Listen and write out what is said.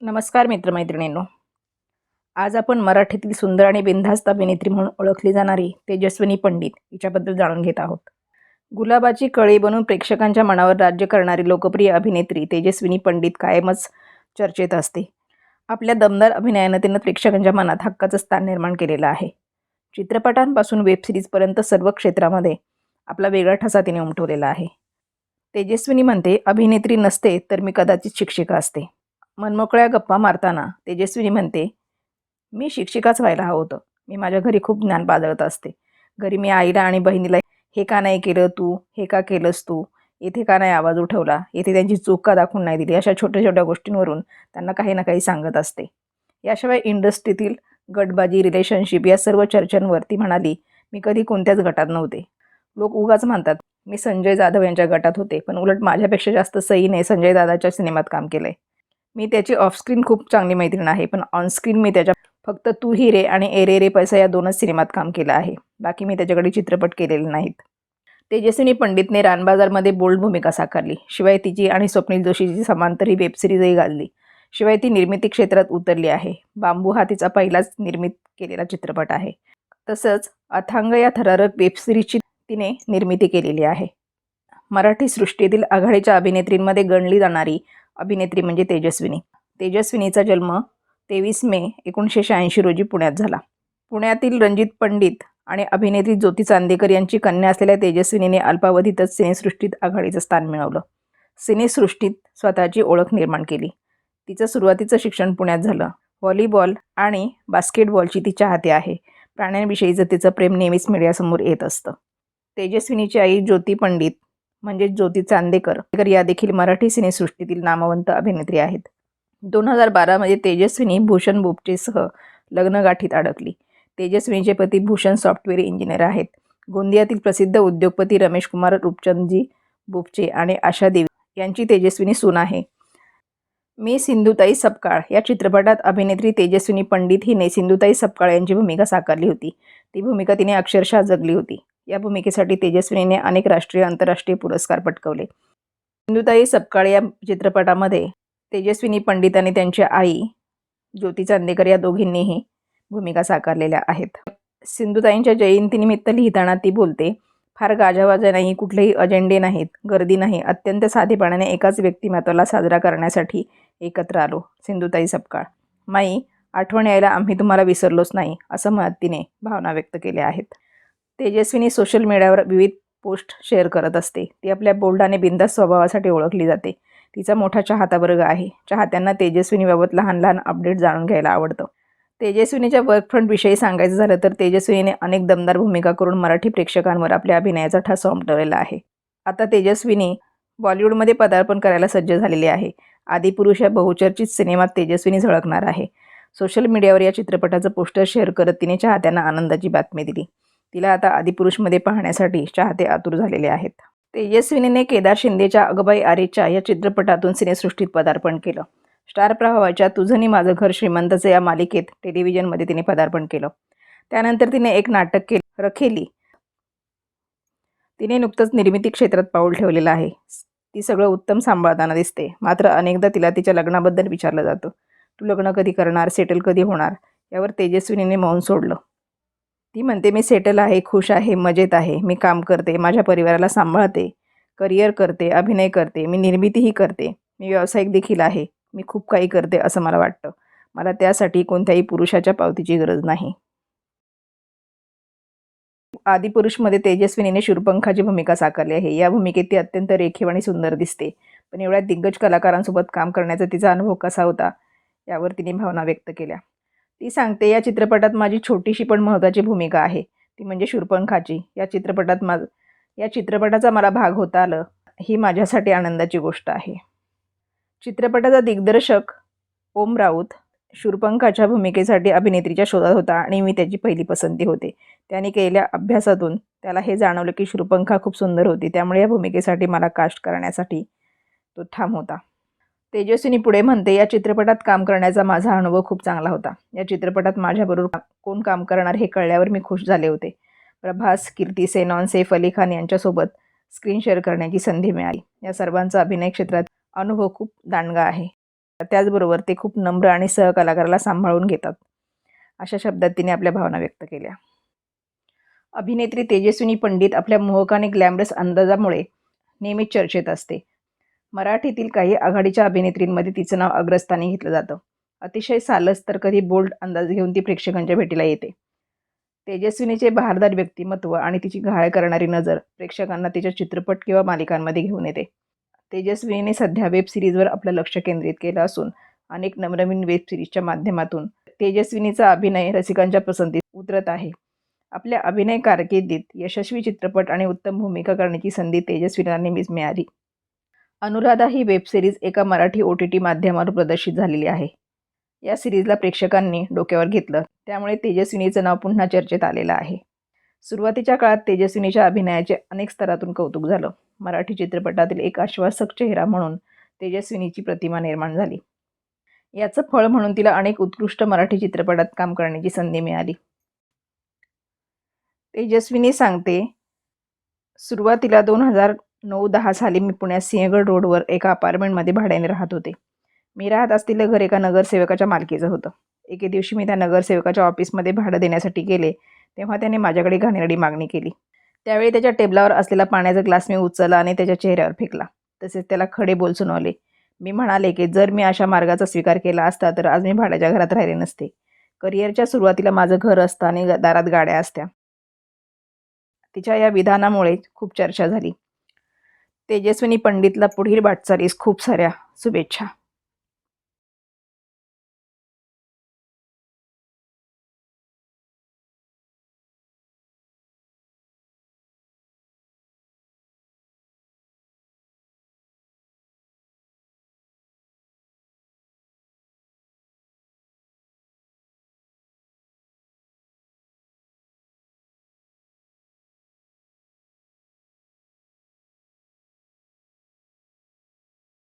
नमस्कार मित्रमैत्रिणींनो. आज आपण मराठीतील सुंदर आणि बिनधास्त अभिनेत्री म्हणून ओळखली जाणारी तेजस्विनी पंडित हिच्याबद्दल जाणून घेत आहोत. गुलाबाची कळी बनून प्रेक्षकांच्या मनावर राज्य करणारी लोकप्रिय अभिनेत्री तेजस्विनी पंडित कायमच चर्चेत असते. आपल्या दमदार अभिनयानं तिनं प्रेक्षकांच्या मनात हक्काचं स्थान निर्माण केलेलं आहे. चित्रपटांपासून वेबसिरीजपर्यंत सर्व क्षेत्रामध्ये आपला वेगळा ठसा तिने उमटवलेला आहे. तेजस्विनी म्हणते अभिनेत्री नसते तर मी कदाचित शिक्षिका असते. मनमोकळ्या गप्पा मारताना तेजस्विनी म्हणते मी शिक्षिकाच व्हायला हवं होतं. मी माझ्या घरी खूप ज्ञान बाजळत असते. घरी मी आईला आणि बहिणीला हे का नाही केलं तू? हे का केलंस तू? येथे का नाही आवाज उठवला? येथे त्यांची चूक का दाखवून नाही दिली? अशा छोट्या छोट्या गोष्टींवरून त्यांना काही ना काही सांगत असते. याशिवाय इंडस्ट्रीतील गटबाजी रिलेशनशिप या सर्व चर्चांवर ती म्हणाली मी कधी कोणत्याच गटात नव्हते. लोक उगाच म्हणतात मी संजय जाधव यांच्या गटात होते पण उलट माझ्यापेक्षा जास्त सईने संजय दादाच्या सिनेमात काम केलं आहे मी त्याची ऑफस्क्रीन खूप चांगली मैत्रीण आहे पण ऑनस्क्रीन मी त्याच्या फक्त तू ही रे आणि एरे रे रे पैसा या दोनच सिनेमात काम केलं आहे. बाकी मी त्याच्याकडे चित्रपट केलेले नाहीत. तेजस्विनी पंडितने रानबाजारमध्ये बोल्ड भूमिका साकारली. शिवाय तिची आणि स्वप्नील जोशीची समांतर ही वेबसिरीजही गाजली. शिवाय ती निर्मिती क्षेत्रात उतरली आहे. बांबू हा तिचा पहिलाच निर्मित केलेला चित्रपट आहे. तसंच अथांग या थरारक वेबसिरीजची तिने निर्मिती केलेली आहे. मराठी सृष्टीतील आघाडीच्या अभिनेत्रींमध्ये गणली जाणारी अभिनेत्री म्हणजे तेजस्विनी. तेजस्विनीचा जन्म तेवीस मे एकोणीसशे शहाऐंशी रोजी पुण्यात झाला. पुण्यातील रणजित पंडित आणि अभिनेत्री ज्योती चांदेकर यांची कन्या असलेल्या तेजस्विनीने अल्पावधीतच सिनेसृष्टीत आघाडीचं स्थान मिळवलं. सिनेसृष्टीत स्वतःची ओळख निर्माण केली. तिचं सुरुवातीचं शिक्षण पुण्यात झालं. व्हॉलीबॉल आणि बास्केटबॉलची ती चाहते आहे. प्राण्यांविषयीचं तिचं प्रेम नेहमीच मीडियासमोर येत असतं. तेजस्विनीची आई ज्योती पंडित म्हणजेच ज्योती चांदेकर. या देखील मराठी सिनेसृष्टीतील नामवंत अभिनेत्री आहेत. दोन हजार बारामध्ये तेजस्विनी भूषण बोपचेसह लग्नगाठीत अडकली. तेजस्विनीचे पती भूषण सॉफ्टवेअर इंजिनियर आहेत. गोंदियातील प्रसिद्ध उद्योगपती रमेश कुमार रूपचंदजी बुपचे आणि आशा देवी यांची तेजस्विनी सून आहे. मी सिंधुताई सपकाळ या चित्रपटात अभिनेत्री तेजस्विनी पंडित हिने सिंधुताई सपकाळ यांची भूमिका साकारली होती. ती भूमिका तिने अक्षरशः जगली होती. या भूमिकेसाठी तेजस्विनीने अनेक राष्ट्रीय आंतरराष्ट्रीय पुरस्कार पटकवले. सिंधुताई सपकाळ या चित्रपटामध्ये तेजस्विनी पंडित आणि त्यांची आई ज्योती चांदेकर या दोघींनीही भूमिका साकारलेल्या आहेत. सिंधुताईंच्या जयंतीनिमित्त लिहिताना ती बोलते फार गाजावाजा नाही कुठलेही अजेंडे नाहीत गर्दी नाही अत्यंत साधेपणाने एकाच व्यक्तिमत्वाला साजरा करण्यासाठी एकत्र आलो सिंधुताई सपकाळ. माई आठवण यायला आम्ही तुम्हाला विसरलोच नाही असं मत तिने भावना व्यक्त केल्या आहेत. तेजस्विनी सोशल मीडियावर विविध पोस्ट शेअर करत असते. ती आपल्या बोल्ड आणि बिंदास स्वभावासाठी ओळखली जाते. तिचा मोठा चाहता वर्ग आहे. चाहत्यांना तेजस्विनीबाबत लहान लहान अपडेट जाणून घ्यायला आवडतं. तेजस्विनीच्या वर्कफ्रंटविषयी सांगायचं झालं तर तेजस्विनीने अनेक दमदार भूमिका करून मराठी प्रेक्षकांवर आपल्या अभिनयाचा ठसा उमटवलेला आहे. आता तेजस्विनी बॉलिवूडमध्ये पदार्पण करायला सज्ज झालेली आहे. आदिपुरुष या बहुचर्चित सिनेमात तेजस्विनी झळकणार आहे. सोशल मीडियावर या चित्रपटाचं पोस्टर शेअर करत तिने चाहत्यांना आनंदाची बातमी दिली. तिला आता आदिपुरुषमध्ये पाहण्यासाठी चाहते आतुर झालेले आहेत. तेजस्विनीने केदार शिंदेच्या अगबाई आरेच्या या चित्रपटातून सिनेसृष्टीत पदार्पण केलं. स्टार प्रभावाच्या तुझनी माझं घर श्रीमंतचं या मालिकेत टेलिव्हिजनमध्ये तिने पदार्पण केलं. त्यानंतर तिने एक नाटक केलं रखेली. तिने नुकतंच निर्मिती क्षेत्रात पाऊल ठेवलेलं आहे. ती सगळं उत्तम सांभाळताना दिसते. मात्र अनेकदा तिला तिच्या लग्नाबद्दल विचारलं जातं. तू लग्न कधी करणार? सेटल कधी होणार? यावर तेजस्विनीने मौन सोडलं. ती म्हणते मी सेटल आहे खुश आहे मजेत आहे. मी काम करते माझ्या परिवाराला सांभाळते करिअर करते अभिनय करते मी निर्मितीही करते. मी व्यावसायिक देखील आहे. मी खूप काही करते असं मला वाटतं. मला त्यासाठी कोणत्याही पुरुषाच्या पावतीची गरज नाही. आदिपुरुषमध्ये तेजस्विनीने शूरपंखाची भूमिका साकारली आहे. या भूमिकेत ती अत्यंत रेखीव आणि सुंदर दिसते. पण एवढ्या दिग्गज कलाकारांसोबत काम करण्याचा तिचा अनुभव कसा होता यावर तिने भावना व्यक्त केल्या. ती सांगते या चित्रपटात माझी छोटीशी पण महत्त्वाची भूमिका आहे. ती म्हणजे शूरपंखाची. या चित्रपटात मा या चित्रपटाचा मला भाग होता आलं. ही माझ्यासाठी आनंदाची गोष्ट आहे. चित्रपटाचा दिग्दर्शक ओम राऊत शूरपंखाच्या भूमिकेसाठी अभिनेत्रीच्या शोधात होता आणि मी त्याची पहिली पसंती होते. त्याने केलेल्या अभ्यासातून त्याला हे जाणवलं की शूरपंखा खूप सुंदर होती. त्यामुळे या भूमिकेसाठी मला कास्ट करण्यासाठी तो ठाम होता. तेजस्विनी पुढे म्हणते या चित्रपटात काम करण्याचा माझा अनुभव खूप चांगला होता. या चित्रपटात माझ्याबरोबर कोण काम करणार हे कळल्यावर मी खुश झाले होते. प्रभास कीर्ती सेनॉन सैफ अली खान यांच्यासोबत स्क्रीन शेअर करण्याची संधी मिळाली. या सर्वांचा अभिनय क्षेत्रात अनुभव खूप दांडगा आहे. त्याचबरोबर ते खूप नम्र आणि सहकलाकाराला सांभाळून घेतात. अशा शब्दात तिने आपल्या भावना व्यक्त केल्या. अभिनेत्री तेजस्विनी पंडित आपल्या मोहक आणि ग्लॅमरस अंदाजामुळे नेहमीच चर्चेत असते. मराठीतील काही आघाडीच्या अभिनेत्रींमध्ये तिचं नाव अग्रस्थानी घेतलं जातं. अतिशय सालस तर कधी बोल्ड अंदाज घेऊन ती प्रेक्षकांच्या भेटीला येते. तेजस्विनीचे बहारदार व्यक्तिमत्व आणि तिची घाळ करणारी नजर प्रेक्षकांना तिच्या चित्रपट किंवा मालिकांमध्ये घेऊन येते. तेजस्विनीने सध्या वेब सिरीजवर आपलं लक्ष केंद्रित केलं असून अनेक नवनवीन वेब सिरीजच्या माध्यमातून तेजस्विनीचा अभिनय रसिकांच्या पसंतीत उतरत आहे. आपल्या अभिनय कारकिर्दीत यशस्वी चित्रपट आणि उत्तम भूमिका करण्याची संधी तेजस्विनीला नेहमीच मिळाली. अनुराधा ही वेब सिरीज एका मराठी ओ टी टी माध्यमावर प्रदर्शित झालेली आहे. या सिरीजला प्रेक्षकांनी डोक्यावर घेतलं. त्यामुळे तेजस्विनीचं नाव पुन्हा चर्चेत आलेलं आहे. सुरुवातीच्या काळात तेजस्विनीच्या अभिनयाचे अनेक स्तरातून कौतुक झालं. मराठी चित्रपटातील एक आश्वासक चेहरा म्हणून तेजस्विनीची प्रतिमा निर्माण झाली. याचं फळ म्हणून तिला अनेक उत्कृष्ट मराठी चित्रपटात काम करण्याची संधी मिळाली. तेजस्विनी सांगते सुरुवातीला दोन हजार नऊ दहा साली मी पुण्यात सिंहगड रोडवर एका अपार्टमेंटमध्ये भाड्याने राहत होते. मी राहत असलेलं घर एका नगरसेवकाच्या मालकीचं होतं. एके दिवशी मी त्या नगरसेवकाच्या ऑफिसमध्ये भाडं देण्यासाठी गेले तेव्हा त्याने माझ्याकडे घाणेरडी मागणी केली. त्यावेळी त्याच्या टेबलावर असलेला पाण्याचा ग्लास मी उचलला आणि त्याच्या चेहऱ्यावर फेकला. तसेच त्याला खडे बोल सुनावले. मी म्हणाले की जर मी अशा मार्गाचा स्वीकार केला असता तर आज मी भाड्याच्या घरात राहिले नसते. करिअरच्या सुरुवातीला माझं घर असतं आणि दारात गाड्या असत्या. तिच्या या विधानामुळे खूप चर्चा झाली. तेजस्विनी पंडितला पुढील वाटचालीस खूप साऱ्या शुभेच्छा.